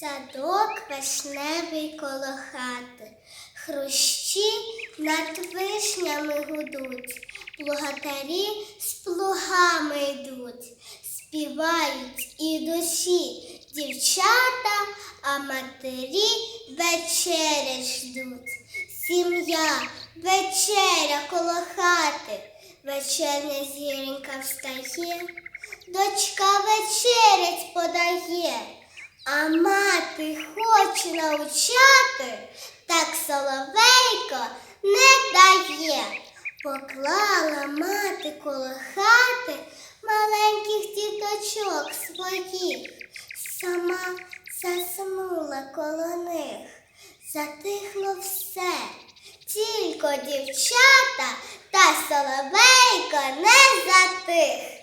Садок вишневий коло хати, хрущі над вишнями гудуть, плугатарі з плугами йдуть, співають і душі. Дівчата, а матері вечеря ждуть. Сім'я, вечеря коло хати, вечерня зіронька встає, дочка вечерять подає. А мати хоче навчати, так соловейко не дає. Поклала мати коло хати маленьких діточок своїх, сама заснула коло них, затихло все, тільки дівчата та соловейко не затих.